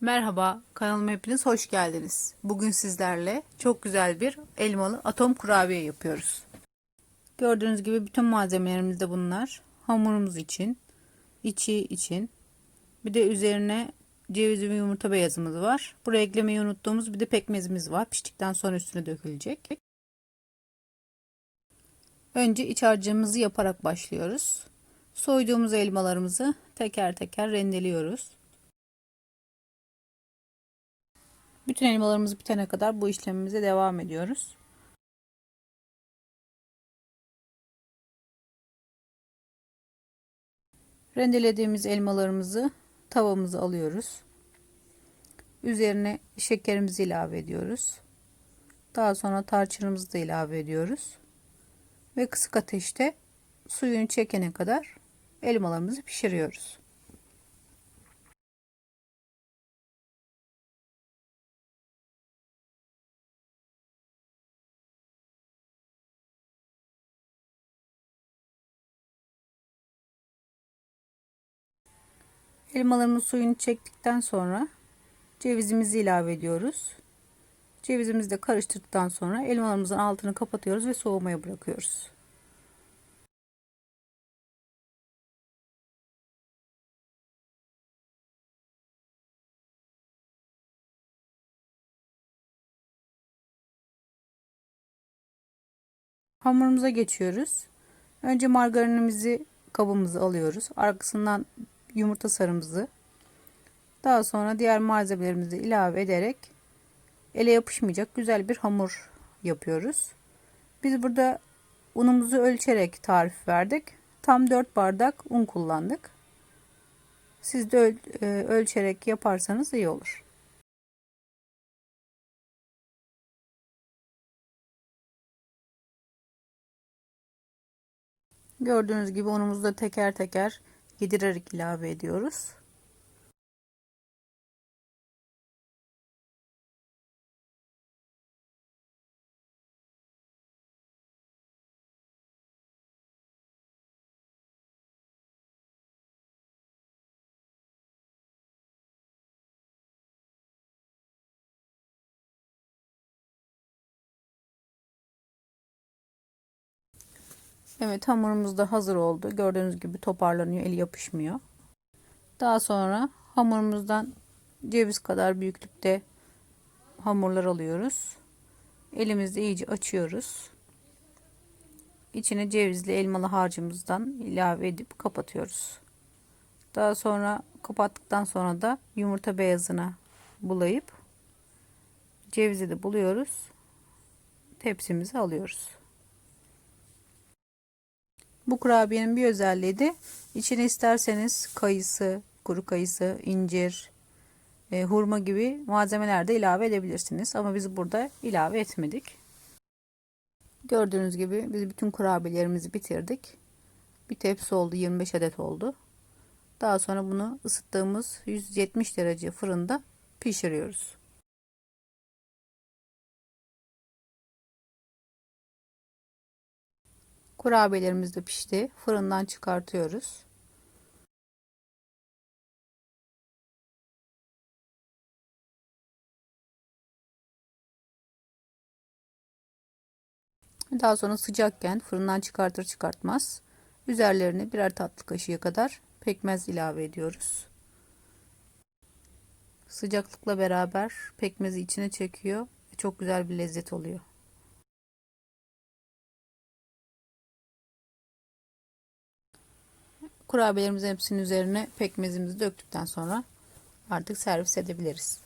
Merhaba, kanalıma hepiniz hoş geldiniz. Bugün sizlerle çok güzel bir elmalı atom kurabiye yapıyoruz. Gördüğünüz gibi bütün malzemelerimiz de bunlar. Hamurumuz için, içi için, bir de üzerine ceviz ve yumurta beyazımız var. Buraya eklemeyi unuttuğumuz bir de pekmezimiz var. Piştikten sonra üstüne dökülecek. Önce iç harcımızı yaparak başlıyoruz. Soyduğumuz elmalarımızı teker teker rendeliyoruz. Bütün elmalarımız bitene kadar bu işlemimize devam ediyoruz. Rendelediğimiz elmalarımızı tavamıza alıyoruz. Üzerine şekerimizi ilave ediyoruz. Daha sonra tarçınımızı da ilave ediyoruz. Ve kısık ateşte suyunu çekene kadar elmalarımızı pişiriyoruz. Elmalarımız suyunu çektikten sonra cevizimizi ilave ediyoruz. Cevizimizi de karıştırdıktan sonra elmalarımızın altını kapatıyoruz ve soğumaya bırakıyoruz. Hamurumuza geçiyoruz. Önce margarinimizi kabımıza alıyoruz. Arkasından yumurta sarımızı daha sonra diğer malzemelerimizi ilave ederek ele yapışmayacak güzel bir hamur yapıyoruz. Biz burada unumuzu ölçerek tarif verdik. Tam 4 bardak un kullandık. Siz de öl e, ölçerek yaparsanız iyi olur. Gördüğünüz gibi unumuzu da teker teker yedirerek ilave ediyoruz. Evet hamurumuz da hazır oldu. Gördüğünüz gibi toparlanıyor. Eli yapışmıyor. Daha sonra hamurumuzdan ceviz kadar büyüklükte hamurlar alıyoruz. Elimizde iyice açıyoruz. İçine cevizli elmalı harcımızdan ilave edip kapatıyoruz. Daha sonra kapattıktan sonra da yumurta beyazına bulayıp cevizi de buluyoruz. Tepsimize alıyoruz. Bu kurabiyenin bir özelliği de içine isterseniz kayısı, kuru kayısı, incir, e, hurma gibi malzemeler de ilave edebilirsiniz. Ama biz burada ilave etmedik. Gördüğünüz gibi biz bütün kurabiyelerimizi bitirdik. Bir tepsi oldu 25 adet oldu. Daha sonra bunu ısıttığımız 170 derece fırında pişiriyoruz. Kurabiyelerimiz de pişti. Fırından çıkartıyoruz. Daha sonra sıcakken fırından çıkartır çıkartmaz üzerlerine birer tatlı kaşığı kadar pekmez ilave ediyoruz. Sıcaklıkla beraber pekmezi içine çekiyor ve çok güzel bir lezzet oluyor. Kurabiyelerimizin hepsinin üzerine pekmezimizi döktükten sonra artık servis edebiliriz.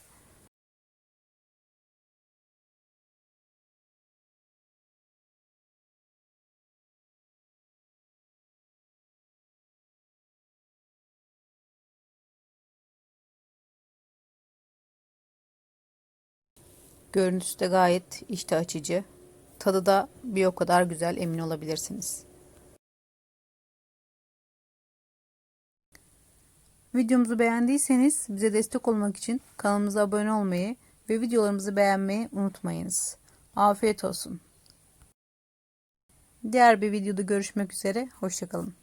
Görüntüsü de gayet iştah açıcı. Tadı da bir o kadar güzel emin olabilirsiniz. Videomuzu beğendiyseniz bize destek olmak için kanalımıza abone olmayı ve videolarımızı beğenmeyi unutmayınız. Afiyet olsun. Diğer bir videoda görüşmek üzere. Hoşçakalın.